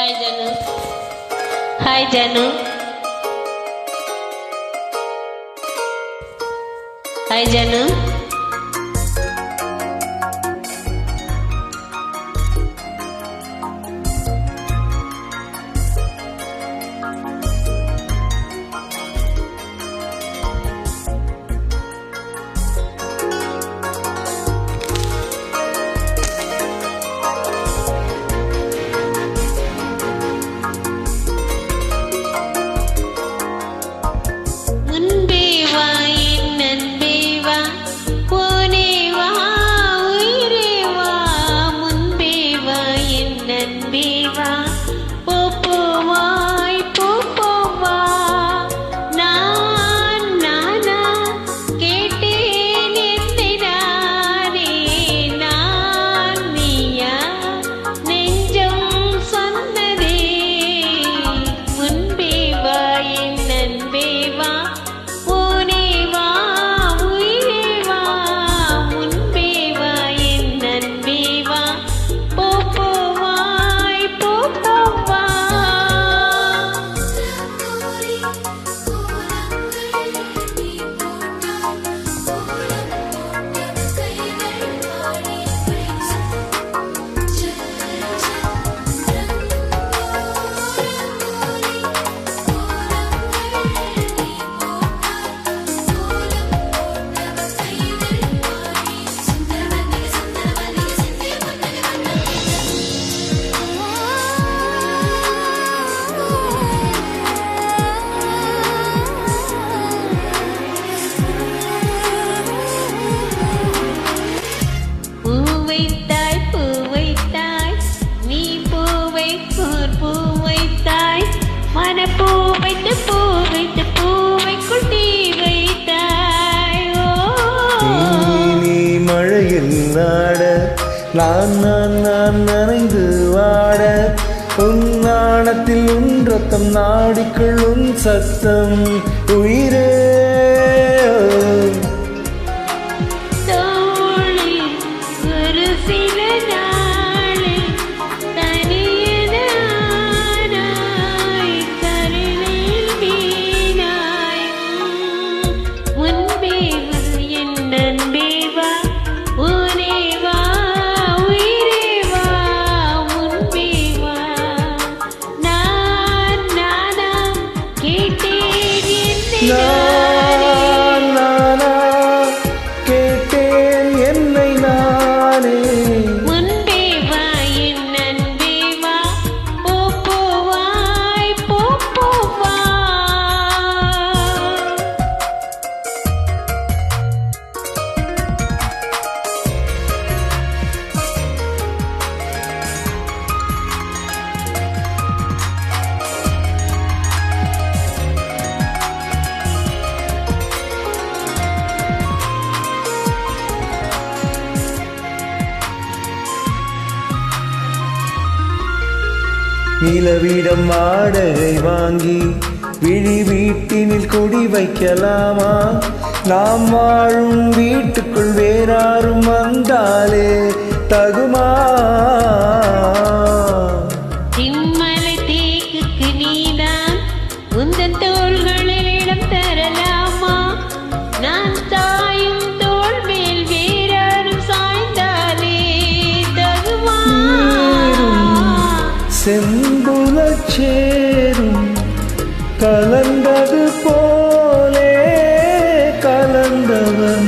High জানু। Hi জানু। Hi জানু। be wrong. வைத்து பூ வைத்து பூவைக்குள் தீ வைத்தாயோ. நீ மழையில் நாட நான் நான் உன் ரத்தம் நாடிக்குள் சத்தம் உயிரே. love. நிலவிடம் வாடகை வாங்கி விழி வீட்டினில் கொடி வைக்கலாமா? நாம் வாழும் வீட்டுக்குள் வேறாரும் வந்தாலே தகுமா? செம்புலச் சேரும் கலந்தது போலே கலந்தவர்.